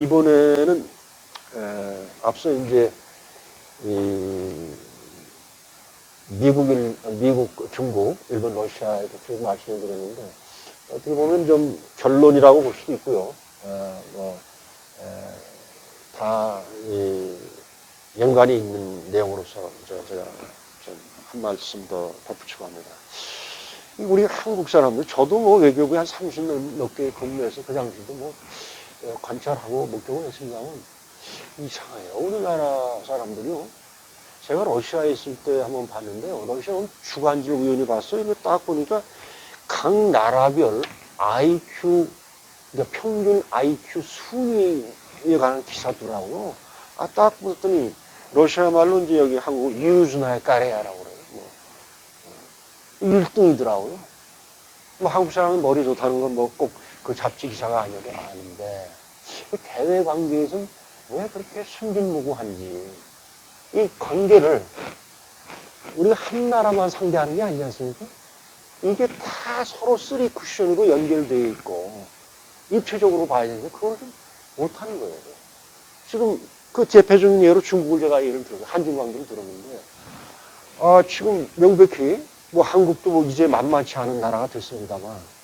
이번에는 에, 앞서 이제 이 미국, 일, 미국, 중국, 일본, 러시아에 쭉 말씀을 드렸는데 어떻게 보면 좀 결론이라고 볼 수도 있고요. 어, 뭐, 에, 다 이, 연관이 있는 내용으로서 저, 제가 좀 한 말씀 더 덧붙이고 합니다. 이 우리 한국 사람들, 저도 뭐 외교부에 한 30년 넘게 근무해서 그 당시도 뭐 어, 관찰하고 목격을 했습니다만 이상해요. 우리나라 사람들이요. 제가 러시아에 있을 때 한번 봤는데요. 러시아는 주간지를 우연히 봤어요. 이거 딱 보니까 각 나라별 IQ, 그러니까 평균 IQ 순위에 관한 기사더라고요. 아, 딱 봤더니 러시아 말로 이제 여기 한국 유즈나의 까레야라고 그래요. 뭐. 1등이더라고요. 뭐 한국 사람은 머리 좋다는 건 뭐 꼭 그 잡지 기사가 아니어도 아는데 그 대외 관계에서는 왜 그렇게 순진무구한지 이 관계를 우리가 한 나라만 상대하는 게 아니지 않습니까? 이게 다 서로 쓰리 쿠션으로 연결되어 있고 입체적으로 봐야 되는데 그걸 좀 못하는 거예요. 지금 그 대표적인 예로 중국을 제가 예를 들어서 한중 관계를 들었는데 아, 지금 명백히 뭐 한국도 뭐 이제 만만치 않은 나라가 됐습니다만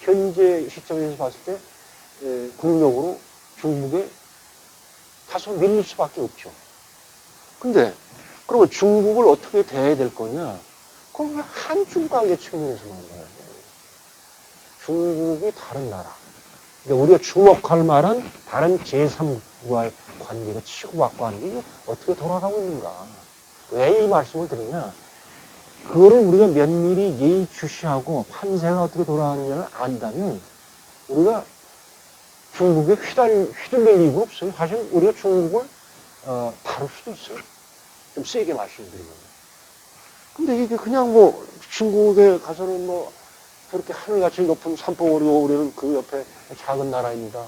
현재 시점에서 봤을 때 에, 국력으로 중국에 다소 밀릴 수밖에 없죠. 근데 그러면 중국을 어떻게 대해야 될 거냐? 그럼 왜 한중 관계 측면에서만 봐야 돼? 중국이 다른 나라. 그러니까 우리가 주목할 만한 다른 제3국과의 관계가 치고받고 하는 게 어떻게 돌아가고 있는가? 왜 이 말씀을 드리냐? 그거를 우리가 면밀히 예의주시하고 판세가 어떻게 돌아가느냐를 안다면 우리가 중국에 휘달, 휘둘릴 이유가 없어요. 사실 우리가 중국을 어, 다룰 수도 있어요. 좀 세게 말씀드리면. 근데 이게 그냥 뭐 중국에 가서는 뭐 그렇게 하늘같이 높은 산봉우리 오르는 그 옆에 작은 나라입니다.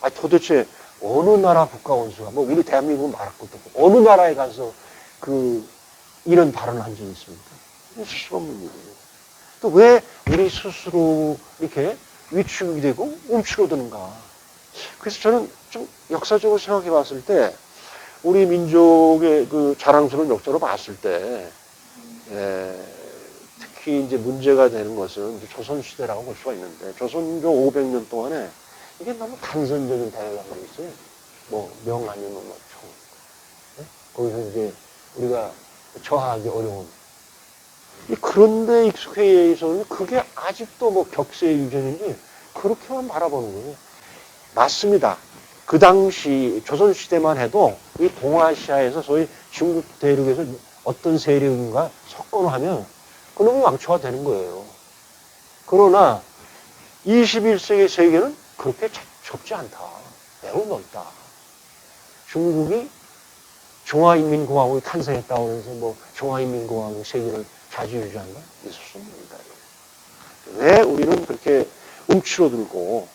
아 도대체 어느 나라 국가 원수가 뭐 우리 대한민국은 말할 것도 없고 어느 나라에 가서 그 이런 발언을 한 적이 있습니까? 있을 수가 없는 일이에요. 또 왜 우리 스스로 이렇게 위축이 되고 움츠러드는가? 그래서 저는 좀 역사적으로 생각해 봤을 때 우리 민족의 그 자랑스러운 역사로 봤을 때 에, 특히 이제 문제가 되는 것은 조선시대라고 볼 수가 있는데 조선조 500년 동안에 이게 너무 단선적인 대외관계가 있어요. 뭐명 아니면 뭐 총. 네? 거기서 이제 우리가 저하기 어려운 이 그런데 익숙해 있었는데 그게 아직도 뭐 격세의 유전인지 그렇게만 바라보는 거예요. 맞습니다. 그 당시 조선시대만 해도 이 동아시아에서 소위 중국 대륙에서 어떤 세력인가 석권을 하면 그놈이 왕초가 되는 거예요. 그러나 21세기 세계는 그렇게 좁지 않다. 매우 넓다. 중국이 중화인민공화국이 탄생했다고 해서 뭐 중화인민공화국 세계를 자주유지한다? 있을 수 없습니다. 왜 우리는 그렇게 움츠러들고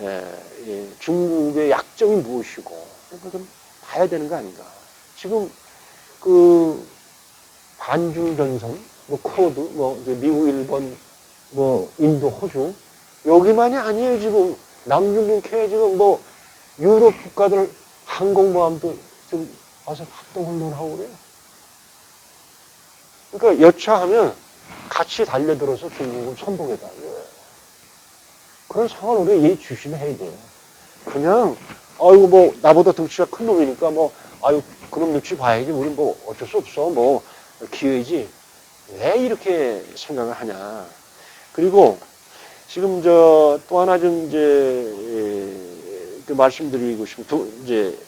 예, 예, 중국의 약점이 무엇이고 그걸 좀 봐야 되는 거 아닌가. 지금 그 반중 전선, 뭐 코드, 뭐 미국, 일본, 뭐 인도, 호주 여기만이 아니에요 지금 남중국 캐 지금 뭐 유럽 국가들 항공모함도 지금 와서 합동훈련하고 그래요. 그러니까 여차하면 같이 달려들어서 중국을 선봉에다. 그런 상황을 우리가 예의 주시해야 돼요. 그냥, 아이고, 뭐, 나보다 덩치가 큰 놈이니까 뭐, 아유, 그놈 눈치 봐야지. 우린 뭐, 어쩔 수 없어. 뭐, 기회지. 왜 이렇게 생각을 하냐. 그리고, 지금 저, 또 하나 좀 이제, 예, 그 말씀드리고 싶은, 두, 이제,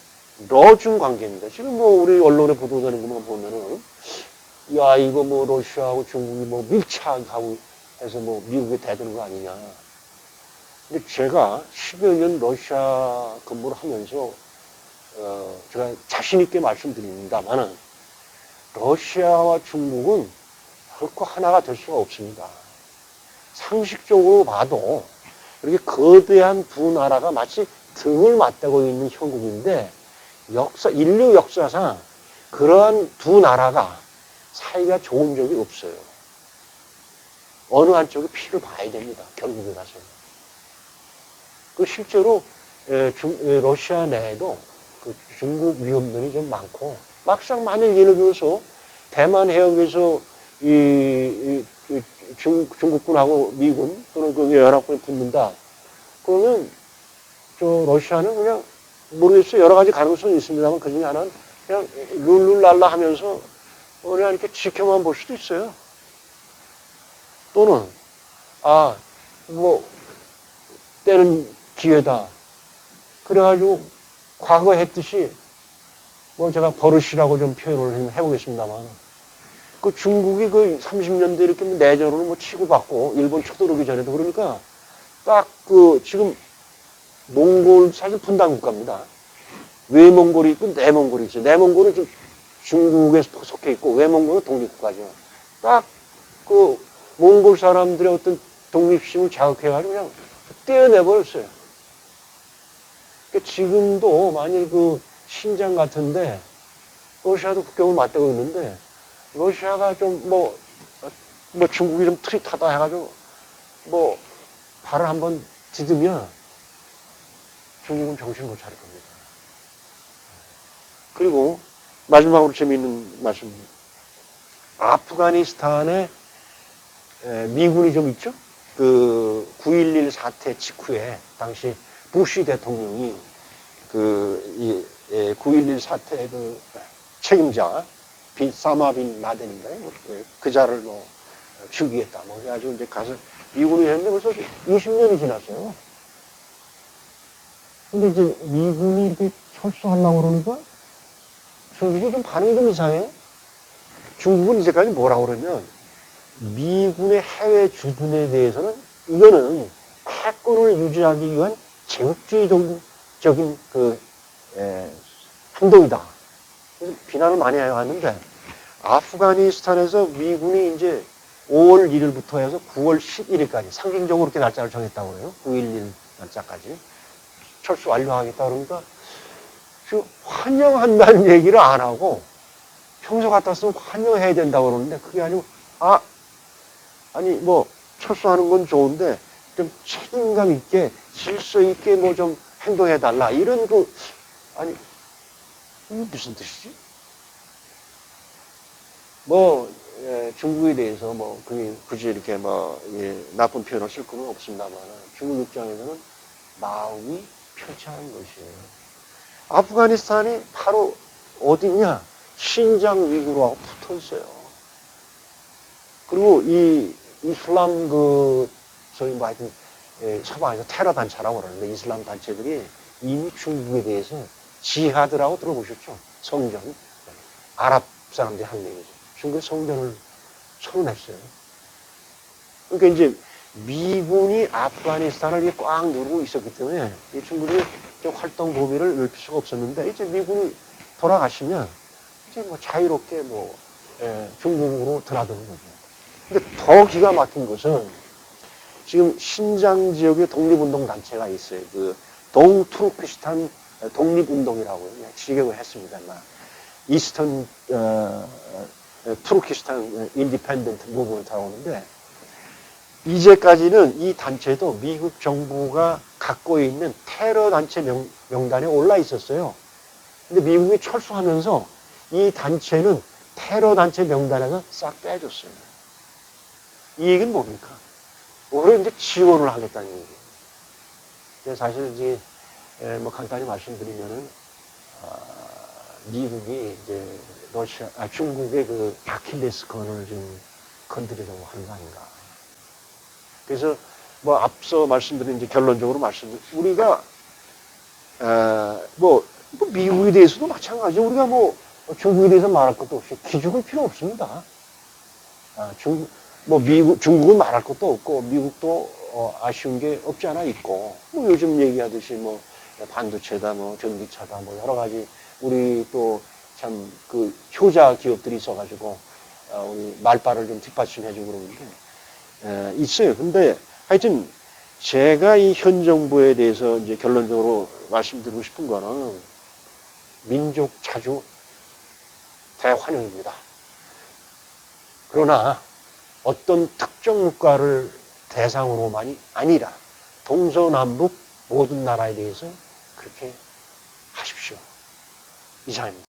러중 관계입니다. 지금 뭐, 우리 언론에 보도되는 것만 보면은, 야, 이거 뭐, 러시아하고 중국이 뭐, 밀착하고 해서 뭐, 미국에 대드는 거 아니냐. 근데 제가 10여 년 러시아 근무를 하면서, 어, 제가 자신 있게 말씀드립니다만은, 러시아와 중국은 결코 하나가 될 수가 없습니다. 상식적으로 봐도, 이렇게 거대한 두 나라가 마치 등을 맞대고 있는 형국인데, 역사, 인류 역사상 그러한 두 나라가 사이가 좋은 적이 없어요. 어느 한쪽이 피를 봐야 됩니다. 결국에 가서. 그 실제로 러시아 내에도 그 중국 위험들이 좀 많고 막상 만약 예를 들어서 대만 해역에서 이, 이- 이 중, 중국군하고 미군 또는 그 연합군이 붙는다. 그러면 저 러시아는 그냥 모르겠어요. 여러 가지 가능성이 있습니다만 그 중에 하나는 그냥 룰룰랄라 하면서 그냥 이렇게 지켜만 볼 수도 있어요. 또는 아, 뭐 때는 기회다. 그래가지고 과거 했듯이 뭐 제가 버릇이라고 좀 표현을 좀 해보겠습니다만 그 중국이 그 30년대 이렇게 뭐 내전으로 뭐 치고받고 일본 쳐들어오기 전에도 그러니까 딱 그 지금 몽골 사실 분단 국가입니다. 외몽골이 있고 내몽골이 있어요. 내몽골은 좀 중국에 속해 있고 외몽골은 독립국가죠. 딱 그 몽골 사람들의 어떤 독립심을 자극해가지고 그냥 떼어내버렸어요. 그러니까 지금도 만일 그 신장 같은데 러시아도 국경을 맞대고 있는데 러시아가 좀뭐뭐 중국이 좀 트릿하다 해가지고 뭐 발을 한번 디디면 중국은 정신 못 차릴 겁니다. 그리고 마지막으로 재미있는 말씀. 아프가니스탄에 에, 미군이 좀 있죠? 그 9.11 사태 직후에 당시 부시 대통령이 그, 이, 예, 9.11 사태 그 책임자, 빈, 사마 빈 라덴인가요? 뭐, 그, 그자를 뭐, 죽이겠다. 뭐, 그래가지고 이제 가서 미군이 했는데 벌써 20년이 지났어요. 근데 이제 미군이 이렇게 철수하려고 그러니까 중국이 좀 반응이 좀 이상해. 중국은 이제까지 뭐라고 그러면 미군의 해외 주둔에 대해서는 이거는 패권을 유지하기 위한 제국주의적인 그 에, 행동이다. 그래서 비난을 많이 해왔는데 아프가니스탄에서 미군이 이제 5월 1일부터 해서 9월 11일까지 상징적으로 이렇게 날짜를 정했다고 그래요. 9.11 날짜까지 철수 완료하겠다 그러니까 지금 환영한다는 얘기를 안 하고 평소 같았으면 환영해야 된다고 그러는데 그게 아니고 아 아니 뭐 철수하는 건 좋은데 좀 책임감 있게 질서 있게 뭐 좀 행동해 달라 이런 그 아니 이게 무슨 뜻이지? 뭐 예, 중국에 대해서 뭐 그게 굳이 이렇게 뭐 예, 나쁜 표현을 쓸건 없습니다만 중국 입장에서는 마음이 않은 것이에요. 아프가니스탄이 바로 어디냐? 신장 위구르하고 붙어 있어요. 그리고 이 이슬람 그 저희 뭐 하여튼 예, 서방에서 테러 단체라고 그러는데 이슬람 단체들이 이미 중국에 대해서 지하드라고 들어보셨죠? 성전. 아랍 사람들이 한 얘기죠. 중국의 성전을 선언했어요. 그러니까 이제 미군이 아프가니스탄을 꽉 누르고 있었기 때문에 이좀 활동 범위를 넓힐 수가 없었는데 이제 미군이 돌아가시면 이제 뭐 자유롭게 뭐 예, 중국으로 드나드는 거죠. 근데 더 기가 막힌 것은 지금 신장 지역에 독립운동 단체가 있어요. 그 동투르키스탄 독립운동이라고 지격을 했습니다. 막 이스턴 어, 어, 투르키스탄 인디펜던트 무브먼트라고 하는데 이제까지는 이 단체도 미국 정부가 갖고 있는 테러 단체 명, 명단에 올라 있었어요. 근데 미국이 철수하면서 이 단체는 테러 단체 명단에서 싹 빼줬어요. 이 얘기는 뭡니까? 오히려 이제 지원을 하겠다는 얘기예요. 사실 이제 에, 뭐 간단히 말씀드리면은 아, 미국이 이제 러시아, 아, 중국의 그 아킬레스건을 좀 건드리려고 하는 거 아닌가. 그래서 뭐 앞서 말씀드린 이제 결론적으로 말씀, 우리가 에, 뭐, 뭐 미국에 대해서도 마찬가지죠. 우리가 뭐 중국에 대해서 말할 것도 없이 기죽을 필요 없습니다. 아, 중, 뭐 미국, 중국은 말할 것도 없고 미국도 어, 아쉬운 게 없지 않아 있고 뭐 요즘 얘기하듯이 뭐 반도체다 뭐 전기차다 뭐 여러 가지 우리 또 참 그 효자 기업들이 있어가지고 어, 우리 말발을 좀 뒷받침해주고 그러는 게 에, 있어요. 근데 하여튼 제가 이 현 정부에 대해서 이제 결론적으로 말씀드리고 싶은 거는 민족 자주 대환영입니다. 그러나 어떤 특정 국가를 대상으로만이 아니라 동서남북 모든 나라에 대해서 그렇게 하십시오. 이상입니다.